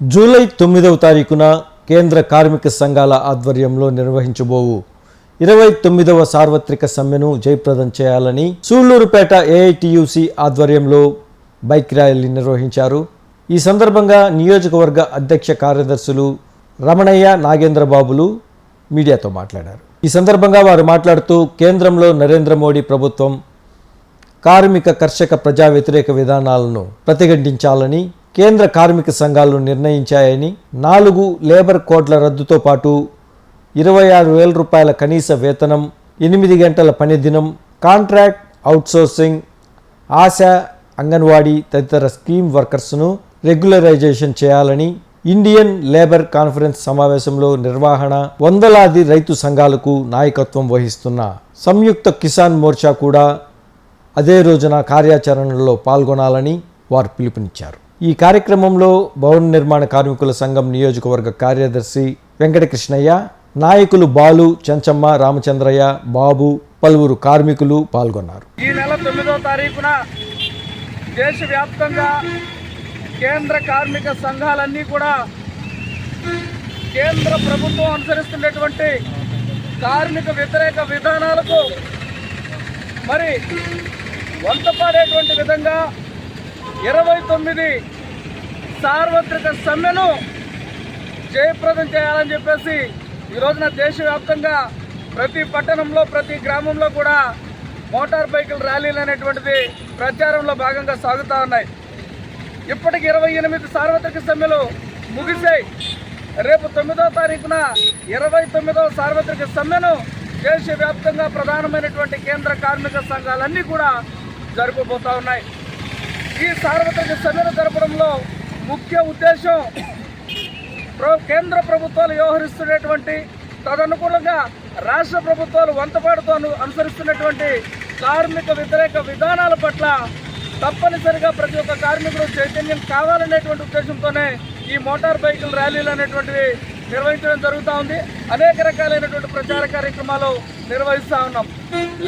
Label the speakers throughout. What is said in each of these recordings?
Speaker 1: July తొమ్మిదవ తారీఖున కేంద్ర కార్మిక సంఘాల ఆధ్వర్యంలో నిర్వహించబోవు. ఇరవై తొమ్మిదవ సార్వత్రిక సమ్మెను జయప్రదం చేయాలని సూళ్ళూరుపేట ఏఐటియుసి ఆధ్వర్యంలో బైక్ ర్యాలీ నిర్వహించారు. ఈ సందర్భంగా నియోజకవర్గ అధ్యక్ష కార్యదర్శులు రమణయ్య నాగేంద్రబాబులు మీడియాతో మాట్లాడారు. ఈ సందర్భంగా వారు మాట్లాడుతూ కేంద్రంలో నరేంద్ర మోడీ ప్రభుత్వం కార్మిక కర్షక ప్రజా వ్యతిరేక విధానాలను ప్రతిఘటించాలని కేంద్ర కార్మిక సంఘాలు నిర్ణయించాయని నాలుగు లేబర్ కోడ్ల రద్దుతో పాటు ఇరవై ఆరు వేల రూపాయల కనీస వేతనం ఎనిమిది గంటల పని దినం కాంట్రాక్ట్ అవుట్సోర్సింగ్ ఆశా అంగన్వాడీ తదితర స్కీమ్ వర్కర్స్ను రెగ్యులరైజేషన్ చేయాలని ఇండియన్ లేబర్ కాన్ఫరెన్స్ సమావేశంలో నిర్వహణ వందలాది రైతు సంఘాలకు నాయకత్వం వహిస్తున్న సంయుక్త కిసాన్ మోర్చా కూడా అదే రోజున కార్యాచరణలో పాల్గొనాలని వారు పిలుపునిచ్చారు. ఈ కార్యక్రమంలో భవన నిర్మాణ కార్మికుల సంఘం నియోజకవర్గ కార్యదర్శి వెంకటకృష్ణయ్య నాయకులు బాలు చెంచమ్మ రామచంద్రయ్య బాబు పలువురు కార్మికులు పాల్గొన్నారు.
Speaker 2: ఈ నెల తొమ్మిదో తారీఖున దేశవ్యాప్తంగా కేంద్ర కార్మిక సంఘాలన్నీ కూడా కేంద్ర ప్రభుత్వం అనుసరిస్తున్నటువంటి కార్మిక వ్యతిరేక విధానాలకు మరి వంతపాడేటువంటి విధంగా ఇరవై తొమ్మిది సార్వత్రిక సమ్మెను జయప్రదం చేయాలని చెప్పేసి ఈ రోజున దేశవ్యాప్తంగా ప్రతి పట్టణంలో ప్రతి గ్రామంలో కూడా మోటార్ బైకుల ర్యాలీలు అనేటువంటిది ప్రచారంలో భాగంగా సాగుతూ ఉన్నాయి. ఇప్పటికి ఇరవై ఎనిమిది సార్వత్రిక సమ్మెలు ముగిశాయి. రేపు తొమ్మిదో తారీఖున ఇరవై తొమ్మిదవ సార్వత్రిక సమ్మెను దేశవ్యాప్తంగా ప్రధానమైనటువంటి కేంద్ర కార్మిక సంఘాలన్నీ కూడా జరుపుబోతా ఉన్నాయి. ఈ సార్వత్రిక సమ్మెను జరపడంలో ముఖ్య ఉద్దేశం కేంద్ర ప్రభుత్వాలు వ్యవహరిస్తున్నటువంటి తదనుగుణంగా రాష్ట్ర ప్రభుత్వాలు వంతపాటుతో అనుసరిస్తున్నటువంటి కార్మిక వ్యతిరేక విధానాల పట్ల తప్పనిసరిగా ప్రతి ఒక్క కార్మికుడు చైతన్యం కావాలనేటువంటి ఉద్దేశంతోనే ఈ మోటార్ బైకుల ర్యాలీలు అనేటువంటివి నిర్వహించడం జరుగుతూ ఉంది. అనేక రకాలైనటువంటి ప్రచార కార్యక్రమాలు నిర్వహిస్తూ ఉన్నాం.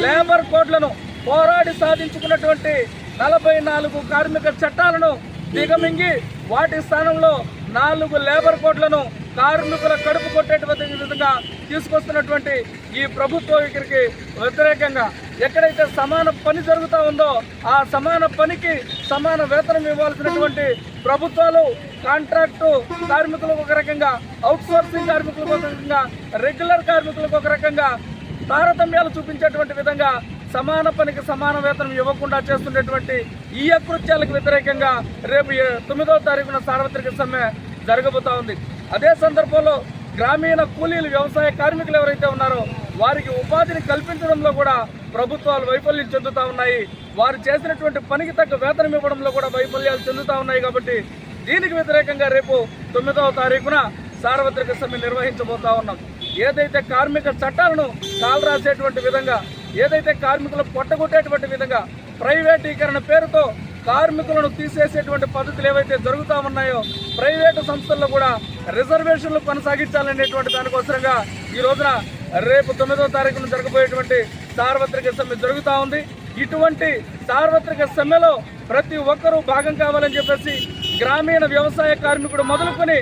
Speaker 2: లేబర్ కోడ్లను పోరాడి సాధించుకున్నటువంటి నలభై నాలుగు కార్మిక చట్టాలను దిగమింగి వాటి స్థానంలో నాలుగు లేబర్ కోడ్లను కార్మికుల కడుపు కొట్టేటువంటి విధంగా తీసుకొస్తున్నటువంటి ఈ ప్రభుత్వం ఇక్కడికి వ్యతిరేకంగా ఎక్కడైతే సమాన పని జరుగుతూ ఉందో ఆ సమాన పనికి సమాన వేతనం ఇవ్వాల్సినటువంటి ప్రభుత్వాలు కాంట్రాక్టు కార్మికులకు ఒక రకంగా అవుట్సోర్సింగ్ కార్మికులకు ఒక రకంగా రెగ్యులర్ కార్మికులకు ఒక రకంగా తారతమ్యాలు చూపించేటువంటి విధంగా సమాన పనికి సమాన వేతనం ఇవ్వకుండా చేస్తున్నటువంటి ఈ అకృత్యాలకు వ్యతిరేకంగా రేపు తొమ్మిదవ తారీఖున సార్వత్రిక సమ్మె జరగబోతా ఉంది. అదే సందర్భంలో గ్రామీణ కూలీలు వ్యవసాయ కార్మికులు ఎవరైతే ఉన్నారో వారికి ఉపాధిని కల్పించడంలో కూడా ప్రభుత్వాలు వైఫల్యం చెందుతా ఉన్నాయి. వారు చేసినటువంటి పనికి తగ్గ వేతనం ఇవ్వడంలో కూడా వైఫల్యాలు చెందుతా ఉన్నాయి కాబట్టి దీనికి వ్యతిరేకంగా రేపు తొమ్మిదవ తారీఖున సార్వత్రిక సమ్మె నిర్వహించబోతా ఉన్నాం. ఏదైతే కార్మిక చట్టాలను కాలరాసేటువంటి విధంగా ఏదైతే కార్మికులు పొట్టగొట్టేటువంటి విధంగా ప్రైవేటీకరణ పేరుతో కార్మికులను తీసేసేటువంటి పద్ధతులు ఏవైతే జరుగుతూ ఉన్నాయో ప్రైవేటు సంస్థల్లో కూడా రిజర్వేషన్లు కొనసాగించాలనేటువంటి దానికోసరంగా ఈ రోజున రేపు తొమ్మిదో తారీఖున జరగబోయేటువంటి సార్వత్రిక సమ్మె జరుగుతూ ఉంది. ఇటువంటి సార్వత్రిక సమ్మెలో ప్రతి ఒక్కరూ భాగం కావాలని చెప్పేసి గ్రామీణ వ్యవసాయ కార్మికుడు మొదలుకొని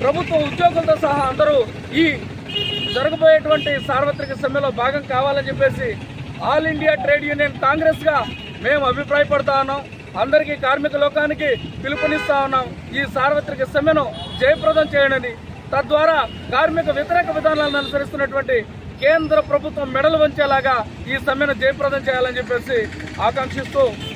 Speaker 2: ప్రభుత్వ ఉద్యోగులతో సహా అందరూ ఈ జరగబోయేటువంటి సార్వత్రిక సమ్మెలో భాగం కావాలని చెప్పేసి ఆల్ ఇండియా ట్రేడ్ యూనియన్ కాంగ్రెస్గా మేము అభిప్రాయపడతా ఉన్నాం. అందరికీ కార్మిక లోకానికి పిలుపునిస్తా ఉన్నాం. ఈ సార్వత్రిక సమ్మెను జయప్రదం చేయడని తద్వారా కార్మిక వ్యతిరేక విధానాలను అనుసరిస్తున్నటువంటి కేంద్ర ప్రభుత్వం మెడలు వంచేలాగా ఈ సమ్మెను జయప్రదం చేయాలని చెప్పేసి ఆకాంక్షిస్తూ